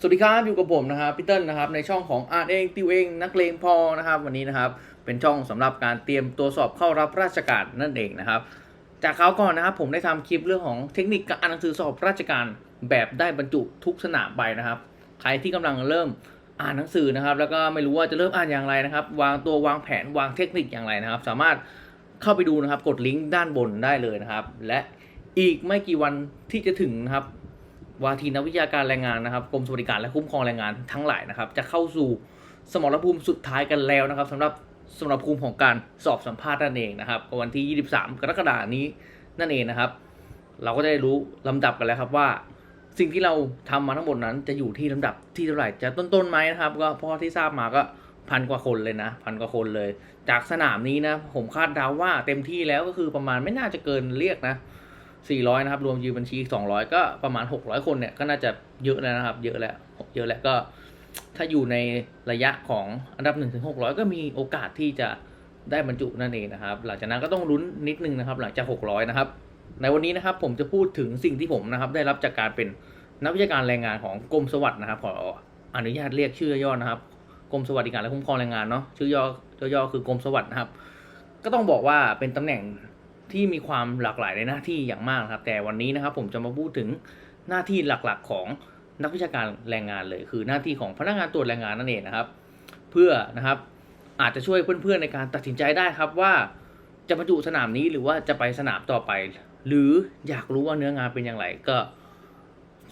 สวัสดีครับอยู่กับผมนะครับพี่เติ้ลนะครับในช่องของอ่านเองติวเองนักเลงพอนะครับวันนี้นะครับเป็นช่องสำหรับการเตรียมตัวสอบเข้ารับราชการนั่นเองนะครับจากคราก่อนนะครับผมได้ทำคลิปเรื่องของเทคนิคการอ่านหนังสือสอบราชการแบบได้บรรจุทุกสนามไปนะครับใครที่กำลังเริ่มอ่านหนังสือนะครับ แล้วก็ไม่รู้ว่าจะเริ่มอ่านอย่างไรนะครับ วางตัววางแผนวางเทคนิคอย่างไรนะครับ สามารถเข้าไปดูนะครับกดลิงก์ด้านบนได้เลยนะครับ และอีกไม่กี่วันที่จะถึงนะครับ วาทีนักวิชาการแรงงานนะครับกรมสวัสดิการและคุ้มครองแรงงานทั้งหลายนะครับ จะเข้าสู่สมรภูมิสุดท้ายกันแล้วนะครับสำหรับสมรภูมิของการสอบสัมภาษณ์นั่นเองนะครับวันที่ 23 กรกฎาคมนี้นั่นเองนะครับ เราก็จะได้รู้ลำดับกันแล้วครับว่า สิ่งที่เราทำมาทั้งหมดนั้นจะอยู่ที่ลำดับที่เท่าไหร่จะต้นๆไหมนะครับ ก็พราะที่ทราบมาก็พันกว่าคนเลยนะพันกว่าคนเลย จากสนามนี้นะผมคาดเดาว่าเต็มที่แล้วก็คือประมาณไม่น่าจะเกินเรียกนะ 400 นะครับ รวมยืมบัญชีอีก 200 ก็ประมาณ 600 คนเนี่ย ก็น่าจะเยอะแล้วนะครับ เยอะแล้ว เยอะแล้วก็ ถ้าอยู่ในระยะของอันดับ1ถึง600 ก็มีโอกาสที่จะได้บรรจุนั่นเองนะครับ หลังจากนั้นก็ต้องลุ้นนิดนึงนะครับ หลังจาก 600 นะครับ ในวันนี้นะครับผมจะพูดถึงสิ่งที่ผมนะครับ ได้รับจากการเป็นนักวิชาการแรงงานของกรมสวัสดิ์นะครับขออนุญาตเรียกชื่อย่อนะครับกรมสวัสดิการและคุ้มครองแรงงานเนาะชื่อย่อย่อคือกรมสวัสดิ์นะครับ ก็ต้องบอกว่าเป็นตำแหน่ง ที่มีความหลากหลายในหน้าที่อย่างมากครับ แต่วันนี้นะครับผมจะมาพูดถึงหน้าที่หลักๆของนักวิชาการแรงงานเลย คือหน้าที่ของพนักงานตรวจแรงงานนั่นเองนะครับ เพื่อนะครับอาจจะช่วยเพื่อนๆในการตัดสินใจได้ครับว่าจะบรรจุสนามนี้หรือว่าจะไปสนามต่อไป หรืออยากรู้ว่าเนื้องานเป็นอย่างไรก็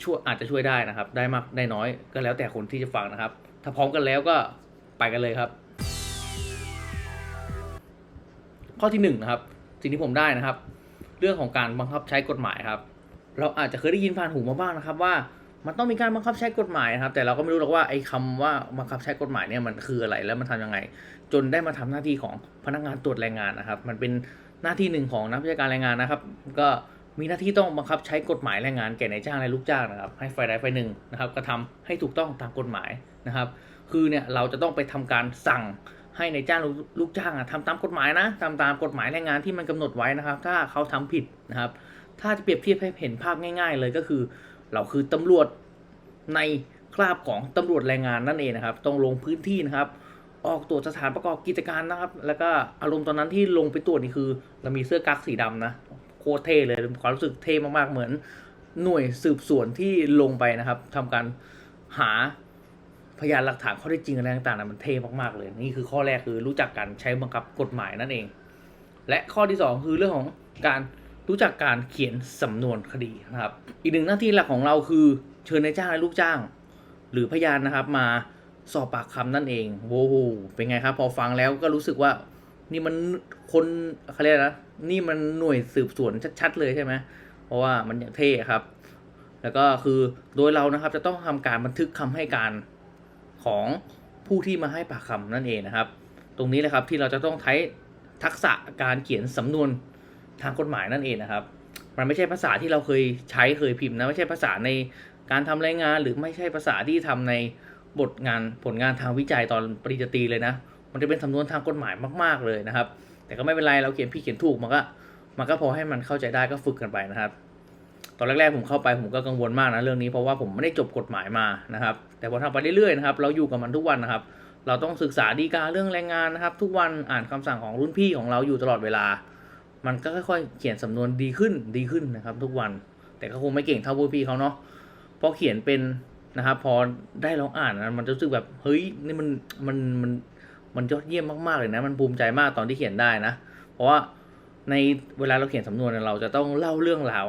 ช่วยอาจจะช่วยได้นะครับ ได้มากได้น้อยก็แล้วแต่คนที่จะฟังนะครับ ถ้าพร้อมกันแล้วก็ไปกันเลยครับ ข้อที่หนึ่งนะครับ สิ่งที่ผมได้นะครับ เรื่องของการบังคับใช้กฎหมายครับ เราอาจจะเคยได้ยินผ่านหูมาบ้างนะครับว่ามันต้องมีการบังคับใช้กฎหมายนะครับ แต่เราก็ไม่รู้หรอกว่าไอ้คำว่าบังคับใช้กฎหมายเนี่ยมันคืออะไรแล้วมันทำยังไง จนได้มาทำหน้าที่ของพนักงานตรวจแรงงานนะครับ มันเป็นหน้าที่หนึ่งของนักวิชาการแรงงานนะครับ ก็มีหน้าที่ต้องบังคับใช้กฎหมายแรงงานแก่นายจ้างและลูกจ้างนะครับ ให้ฝ่ายใดฝ่ายหนึ่งนะครับกระทำให้ถูกต้องตามกฎหมายนะครับ คือเนี่ยเราจะต้องไปทำการสั่ง ให้ในจ้างลูกจ้างอะทำตามกฎหมายนะทำตามกฎหมายแรงงานที่มันกำหนดไว้นะครับ ถ้าเขาทำผิดนะครับ ถ้าจะเปรียบเทียบให้เห็นภาพง่าย ๆ เลยก็คือ เราคือตำรวจในคราบของตำรวจแรงงานนั่นเองนะครับ ต้องลงพื้นที่นะครับ ออกตรวจสถานประกอบกิจการนะครับ แล้วก็อารมณ์ตอนนั้นที่ลงไปตรวจนี่คือ เรามีเสื้อกั๊กสีดำนะโคตรเท่เลยความรู้สึกเท่มากๆเหมือน หน่วยสืบสวนที่ลงไปนะครับทำการหา พยานหลักฐานข้อเท็จจริงอะไรต่างๆนะมันเท่มากๆเลย นี่คือข้อแรกคือรู้จักการใช้บังคับกฎหมายนั่นเอง และข้อที่ 2 คือเรื่องของการรู้จักการเขียนสำนวนคดีนะครับ อีกหนึ่งหน้าที่หลักของเราคือเชิญนายจ้างและลูกจ้าง หรือพยานนะครับมาสอบปากคำนั่นเองโว้โหเป็นไงครับ พอฟังแล้วก็รู้สึกว่า นี่มันคนเขาเรียกนะนี่มันหน่วยสืบสวนชัดๆเลยใช่ไหมเพราะว่ามันอย่างเท่ครับ แล้วก็คือโดยเรานะครับจะต้องทำการบันทึกคำให้การ ของผู้ที่มาให้ปากคำนั่นเองนะครับ ตรงนี้แหละครับที่เราจะต้องใช้ทักษะการเขียนสำนวนทางกฎหมายนั่นเองนะครับ มันไม่ใช่ภาษาที่เราเคยใช้เคยพิมพ์นะไม่ใช่ภาษาในการทำรายงาน หรือไม่ใช่ภาษาที่ทำในบทงานผลงานทางวิจัยตอนปริญญาตรีเลยนะ มันจะเป็นสำนวนทางกฎหมายมาก ๆเลยนะครับ แต่ก็ไม่เป็นไรเราเขียนพี่เขียนถูกมันก็มันก็พอให้มันเข้าใจได้ก็ฝึกกันไปนะครับ ตอนแรกๆผมเข้าไปผมก็กังวลมากนะเรื่องนี้เพราะว่าผมไม่ได้จบกฎหมายมานะครับแต่พอทำไปเรื่อยๆนะครับเราอยู่กับมันทุกวันนะครับ เราต้องศึกษาดีกาเรื่องแรงงานนะครับ ทุกวันอ่านคำสั่งของรุ่นพี่ของเราอยู่ตลอดเวลา มันก็ค่อยๆ เขียนสำนวนดีขึ้นดีขึ้นนะครับ ทุกวัน แต่ก็คงไม่เก่งเท่าพวกพี่เขาเนาะพอเขียนเป็นนะครับพอได้ลองอ่านนะมันจะรู้สึกแบบเฮ้ยนี่มันมันมันมันยอดเยี่ยมมากๆเลยนะ มันภูมิใจมากตอนที่เขียนได้นะ เพราะว่าในเวลาเราเขียนสำนวนเราจะต้องเล่าเรื่องราว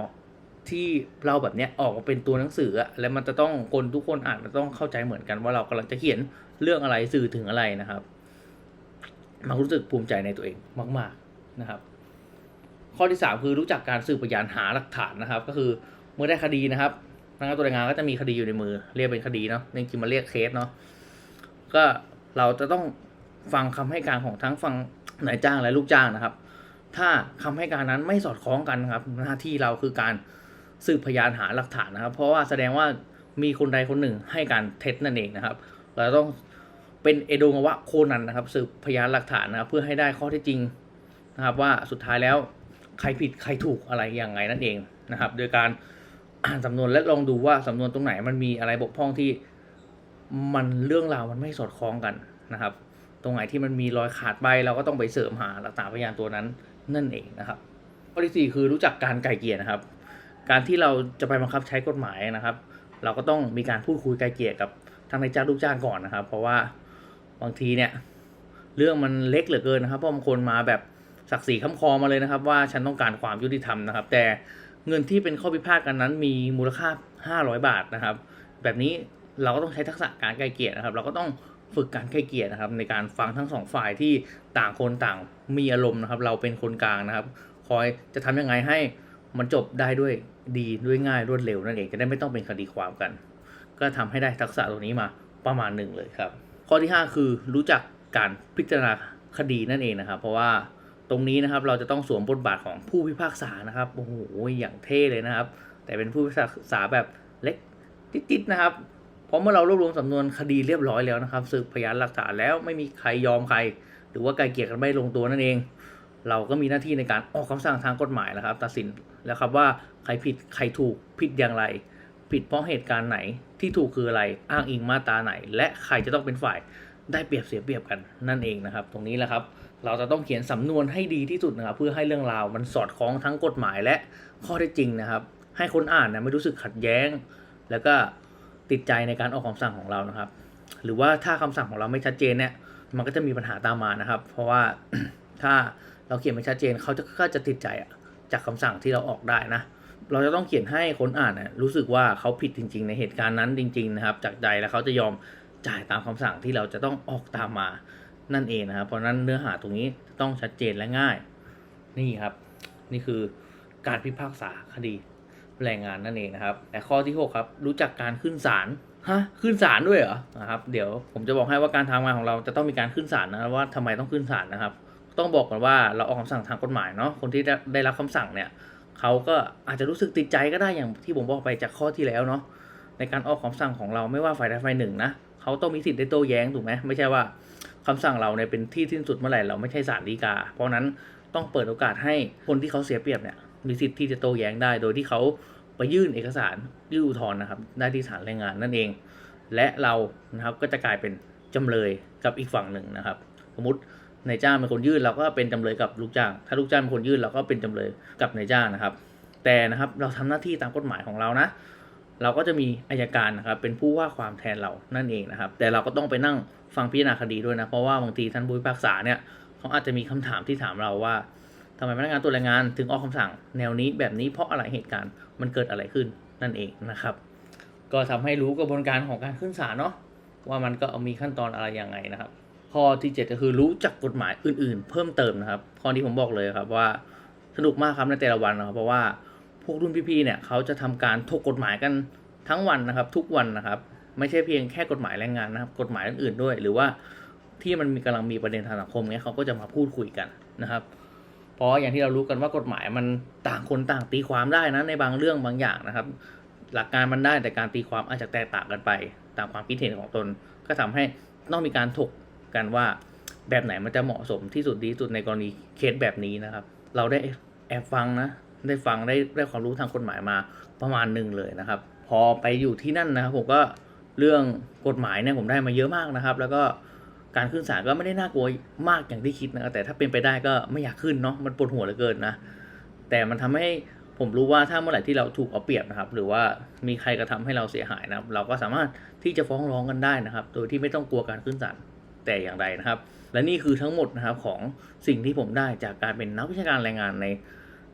ที่เราแบบเนี้ยออกมาเป็นตัวหนังสืออะแล้วมันจะต้องคนทุกคนอ่านมันต้องเข้าใจเหมือนกันว่าเรากำลังจะเขียนเรื่องอะไรสื่อถึงอะไรนะครับมันรู้สึกภูมิใจในตัวเองมาก ๆนะครับ ข้อที่สามคือรู้จักการสืบพยานหาหลักฐานนะครับ ก็คือเมื่อได้คดีนะครับพนักงานตัวแรงงานก็จะมีคดีอยู่ในมือ เรียกเป็นคดีเนาะจริงๆมาเรียกเคสเนาะก็เราจะต้องฟังคำให้การของทั้งฟังนายจ้างและลูกจ้างนะครับ ถ้าคำให้การนั้นไม่สอดคล้องกันครับ หน้าที่เราคือการ สืบพยานหาหลักฐานนะครับ เพราะว่าแสดงว่ามีคนใดคนหนึ่งให้การเท็จนั่นเองนะครับ เราต้องเป็นเอโดงวะโคนันนะครับ สืบพยานหลักฐานนะครับเพื่อให้ได้ข้อเท็จจริงนะครับ ว่าสุดท้ายแล้วใครผิดใครถูกอะไรอย่างไงนั่นเองนะครับ โดยการอ่านสำนวนและลองดูว่าสำนวนตรงไหนมันมีอะไรบกพร่องที่มันเรื่องราวมันไม่สอดคล้องกันนะครับ ตรงไหนที่มันมีรอยขาดไปเราก็ต้องไปเสริมหาหลักฐานพยานตัวนั้นนั่นเองนะครับข้อที่สี่คือรู้จักการไกลเกลี่ยนะครับ การที่เราจะไปบังคับใช้กฎหมายนะครับ เราก็ต้องมีการพูดคุยไกลเกลี่ยกับทางนายจ้างลูกจ้างก่อนนะครับ เพราะว่าบางทีเนี่ยเรื่องมันเล็กเหลือเกินนะครับเพราะบางคนมาแบบศักดิ์ศรีค้ำคอมาเลยนะครับ ว่าฉันต้องการความยุติธรรมนะครับ แต่เงินที่เป็นข้อพิพาทกันนั้น มีมูลค่า 500 บาทนะครับ แบบนี้เราก็ต้องใช้ทักษะการไกลเกลี่ยนะครับ เราก็ต้องฝึกการไกลเกลี่ยนะครับ ในการฟังทั้งสองฝ่ายที่ต่างคนต่างมีอารมณ์นะครับ เราเป็นคนกลางนะครับ คอยจะทำยังไงให้ มันจบได้ด้วยดีด้วยง่ายรวดเร็วนั่นเองจะได้ไม่ต้องเป็นคดีความกัน ก็ทำให้ได้ทักษะตรงนี้มาประมาณหนึ่งเลยครับ ข้อที่ 5 คือรู้จักการพิจารณาคดีนั่นเองนะครับ เพราะว่าตรงนี้นะครับเราจะต้องสวมบทบาทของผู้พิพากษานะครับโอ้โหอย่างเท่เลยนะครับ แต่เป็นผู้พิพากษาแบบเล็กติดๆนะครับเพราะเมื่อเรารวบรวมสำนวนคดีเรียบร้อยแล้วนะครับสืบพยานหลักฐานแล้วไม่มีใครยอมใคร หรือว่าไกลเกลี่ยกันไม่ลงตัวนั่นเอง เราก็มีหน้าที่ในการออกคำสั่งทางกฎหมายนะครับ ตัดสิน แล้วครับว่าใครผิดใครถูกผิดอย่างไร ผิดเพราะเหตุการณ์ไหนที่ถูกคืออะไรอ้างอิงมาตราไหน และใครจะต้องเป็นฝ่ายได้เปรียบเสียเปรียบกันนั่นเองนะครับ ตรงนี้แหละครับ เราจะต้องเขียนสำนวนให้ดีที่สุดนะครับเพื่อให้เรื่องราวมันสอดคล้องทั้งกฎหมายและข้อเท็จจริงนะครับ ให้คนอ่านนี่ยไม่รู้สึกขัดแย้ง แล้วก็ติดใจในการออกคำสั่งของเรานะครับ หรือว่าถ้าคำสั่งของเราไม่ชัดเจนเนี่ยมันก็จะมีปัญหาตามมานะครับ เพราะว่าถ้าเราเขียนไม่ชัดเจนเขาจะก็จะติดใจอะ จากคำสั่งที่เราออกได้นะ เราจะต้องเขียนให้คนอ่านน่ะรู้สึกว่าเขาผิดจริง ๆ ในเหตุการณ์นั้นจริง ๆ นะครับ จากใจแล้วเขาจะยอมจ่ายตามคำสั่งที่เราจะต้องออกตามมานั่นเองนะครับ เพราะนั้นเนื้อหาตรงนี้ต้องชัดเจนและง่าย นี่ครับ นี่คือการพิพากษาคดีแรงงานนั่นเองนะครับแต่ข้อที่ 6 ครับ รู้จักการขึ้นศาลฮะขึ้นศาลด้วยเหรอนะครับ เดี๋ยวผมจะบอกให้ว่าการทำงานของเราจะต้องมีการขึ้นศาลนะครับว่าทำไมต้องขึ้นศาลนะครับ ต้องบอกก่อนว่าเราออกคำสั่งทางกฎหมายเนาะคนที่ได้รับคำสั่งเนี่ยเขาก็อาจจะรู้สึกติดใจก็ได้อย่างที่ผมบอกไปจากข้อที่แล้วเนาะในการออกคำสั่งของเราไม่ว่าฝ่ายใดฝ่ายหนึ่งนะเขาต้องมีสิทธิ์ได้โต้แย้งถูกไหมไม่ใช่ว่าคำสั่งเราเนี่ยเป็นที่สิ้นสุดเมื่อไหร่เราไม่ใช่ศาลฎีกา เพราะนั้นต้องเปิดโอกาสให้คนที่เขาเสียเปรียบเนี่ยมีสิทธิ์ที่จะโต้แย้งได้ โดยที่เขาไปยื่นเอกสารยื่นอุทธรณ์นะครับได้ที่ศาลแรงงานนั่นเอง และเรานะครับก็จะกลายเป็นจำเลยกับอีกฝั่งหนึ่งนะครับ สมมติ นายจ้างเป็นคนยื่นเราก็เป็นจำเลยกับลูกจ้าง ถ้าลูกจ้างเป็นคนยื่นเราก็เป็นจำเลยกับนายจ้างนะครับ แต่นะครับเราทำหน้าที่ตามกฎหมายของเรานะ เราก็จะมีอายการนะครับเป็นผู้ว่าความแทนเรานั่นเองนะครับ แต่เราก็ต้องไปนั่งฟังพิจารณาคดีด้วยนะเพราะว่าบางทีท่านผู้พิพากษาเนี่ยเขาอาจจะมีคำถามที่ถามเราว่าทำไมพนักงานตัวแรงงานถึงออกคำสั่งแนวนี้แบบนี้เพราะอะไรเหตุการณ์มันเกิดอะไรขึ้นนั่นเองนะครับ ก็ทำให้รู้กระบวนการของการขึ้นศาลเนาะว่ามันก็มีขั้นตอนอะไรยังไงนะครับ ข้อที่ 7 ก็คือรู้จักกฎหมายอื่นๆ เพิ่มเติมนะครับ ข้อนี้ผมบอกเลยครับว่าสนุกมากครับในแต่ละวันนะครับเพราะว่าพวกรุ่นพี่ๆเนี่ยเขาจะทำการถกกฎหมายกันทั้งวันนะครับ ทุกวันนะครับ ไม่ใช่เพียงแค่กฎหมายแรงงานนะครับ กฎหมายอื่นๆด้วย หรือว่าที่มันมีกำลังมีประเด็นทางสังคมเนี่ยเขาก็จะมาพูดคุยกันนะครับ เพราะอย่างที่เรารู้กันว่ากฎหมายมันต่างคนต่างตีความได้นะในบางเรื่องบางอย่างนะครับ หลักการมันได้แต่การตีความอาจจะแตกต่างกันไป ตามความคิดเห็นของตน ก็ทำให้ต้องมีการถก กันว่าแบบไหนมันจะเหมาะสมที่สุดดีสุดในกรณีเคสแบบนี้นะครับ เราได้แอบฟังนะ ได้ฟังได้ได้ความรู้ทางกฎหมายมาประมาณหนึ่งเลยนะครับ พอไปอยู่ที่นั่นนะครับ ผมก็เรื่องกฎหมายเนี่ยผมได้มาเยอะมากนะครับ แล้วก็การขึ้นศาลก็ไม่ได้น่ากลัวมากอย่างที่คิดนะแต่ถ้าเป็นไปได้ก็ไม่อยากขึ้นเนาะมันปวดหัวเหลือเกินนะแต่มันทำให้ผมรู้ว่าถ้าเมื่อไหร่ที่เราถูกเอาเปรียบนะครับ หรือว่ามีใครกระทำให้เราเสียหายนะครับ เราก็สามารถที่จะฟ้องร้องกันได้นะครับ โดยที่ไม่ต้องกลัวการขึ้นศาล แต่อย่างใดนะครับ และนี่คือทั้งหมดนะครับของสิ่งที่ผมได้จากการเป็นนักวิชาการแรงงานใน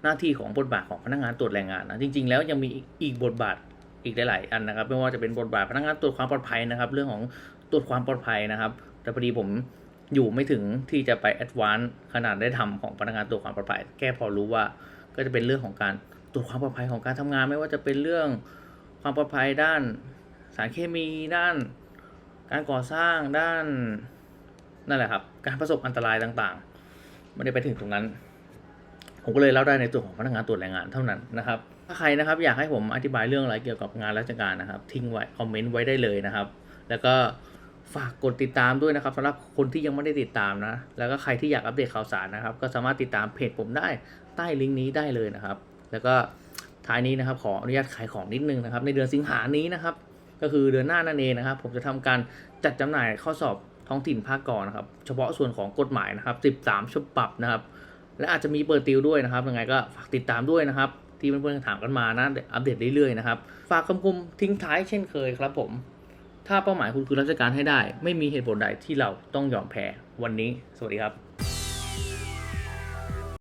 หน้าที่ของบทบาทของพนักงานตรวจแรงงานนะจริง ๆ แล้วยังมีอีกบทบาทอีกหลายๆอันนะครับไม่ว่าจะเป็นบทบาทพนักงานตรวจความปลอดภัยนะครับ เรื่องของตรวจความปลอดภัยนะครับ แต่พอดีผมอยู่ไม่ถึงที่จะไปแอดวานซ์ขนาดได้ทำของพนักงานตรวจความปลอดภัย แค่พอรู้ว่าก็จะเป็นเรื่องของการตรวจความปลอดภัยของการทำงาน ไม่ว่าจะเป็นเรื่องความปลอดภัยด้านสารเคมีด้าน การก่อสร้างด้าน นั่นแหละครับ การประสบอันตรายต่างๆ ไม่ได้ไปถึงตรงนั้น ผมก็เลยเล่าได้ในตัวของพนักงานตรวจแรงงานเท่านั้นนะครับ ถ้าใครนะครับอยากให้ผมอธิบายเรื่องอะไรเกี่ยวกับงานราชการนะครับ ทิ้งไว้คอมเมนต์ไว้ได้เลยนะครับ แล้วก็ฝากกดติดตามด้วยนะครับสำหรับคนที่ยังไม่ได้ติดตามนะ แล้วก็ใครที่อยากอัปเดตข่าวสารนะครับ ก็สามารถติดตามเพจผมได้ใต้ลิงก์นี้ได้เลยนะครับ แล้วก็ท้ายนี้นะครับขออนุญาตขายของนิดนึงนะครับ ในเดือนสิงหานี้นะครับ ก็คือเดือนหน้านั่นเองนะครับ ผมจะทำการจัดจำหน่ายข้อสอบ ท้องถิ่นภาคก่อนนะครับ เฉพาะส่วนของกฎหมายนะครับ 13ฉบับนะครับ และอาจจะมีเปิดติวด้วยนะครับยังไงก็ฝากติดตามด้วยนะครับ ที่เพื่อนๆถามกันมานะอัปเดตเรื่อยๆนะครับฝากคำคมทิ้งท้ายเช่นเคยครับผม ถ้าเป้าหมายคุณคือราชการให้ได้ ไม่มีเหตุผลใดที่เราต้องยอมแพ้วันนี้ สวัสดีครับ